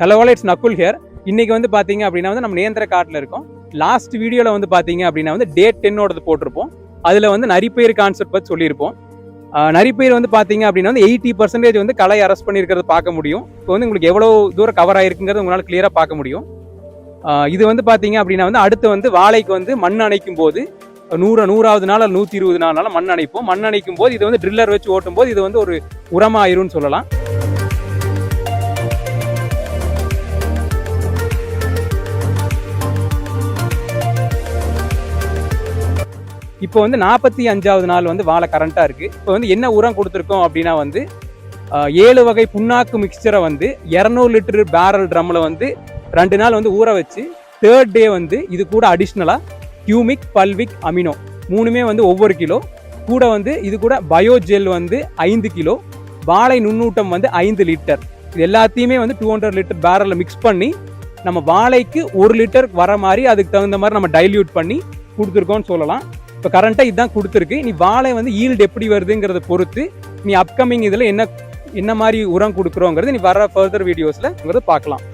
Hello it's Nakul here இன்றைக்கி வந்து பார்த்தீங்க அப்படின்னா வந்து நம்ம நேந்திர காட்டில் இருக்கோம். லாஸ்ட் வீடியோவில் வந்து பார்த்தீங்க அப்படின்னா வந்து டேட் டென்னோடது போட்டிருப்போம். அதில் வந்து நரிப்பயிர் கான்செப்ட் பற்றி சொல்லியிருப்போம். நரிப்பயிர் வந்து பார்த்தீங்க அப்படின்னா வந்து எயிட்டி பர்சன்டேஜ் வந்து களை அரெஸ்ட் பண்ணியிருக்கிறது பார்க்க முடியும். இப்போ வந்து உங்களுக்கு எவ்வளோ தூரம் கவர் ஆகிருக்குங்கிறது உங்களால் கிளியராக பார்க்க முடியும். இது வந்து பார்த்தீங்க அப்படின்னா வந்து அடுத்து வந்து வாழைக்கு வந்து மண் அணைக்கும் போது நூறு நூறாவது நாள் நூற்றி இருபது நாள் மண் அணைப்போம். மண் அணைக்கும் போது இது வந்து ட்ரில்லர் வச்சு ஓட்டும் போது இது வந்து ஒரு உரமாயிரும்னு சொல்லலாம். இப்போ வந்து நாற்பத்தி அஞ்சாவது நாள் வந்து வாழை கரண்ட்டாக இருக்குது இப்போ வந்து என்ன உரம் கொடுத்துருக்கோம் அப்படின்னா வந்து ஏழு வகை புண்ணாக்கு மிக்சரை வந்து இரநூறு லிட்டரு பேரல் ட்ரம்மில் வந்து ரெண்டு நாள் வந்து ஊற வச்சு தேர்ட் டே வந்து இது கூட அடிஷ்னலாக கியூமிக் பல்விக் அமினோ மூணுமே வந்து ஒவ்வொரு கிலோ. கூட வந்து இது கூட பயோஜெல் வந்து ஐந்து கிலோ. வாழை நுண்ணூட்டம் வந்து ஐந்து லிட்டர் இது எல்லாத்தையுமே வந்து டூ ஹண்ட்ரட் லிட்டர் பேரலில் மிக்ஸ் பண்ணி நம்ம வாழைக்கு ஒரு லிட்டர் வர மாதிரி அதுக்கு தகுந்த மாதிரி நம்ம டைல்யூட் பண்ணி கொடுத்துருக்கோம்னு சொல்லலாம். இப்போ கரண்ட்டாக இதுதான் கொடுத்துருக்கு. நீ வாழை வந்து ஈல்டு எப்படி வருதுங்கிறத பொறுத்து நீ அப்கமிங் இதில் என்ன என்ன மாதிரி உரம் கொடுக்குறோங்கிறது நீ வர ஃபர்தர் வீடியோஸில் பார்க்கலாம்.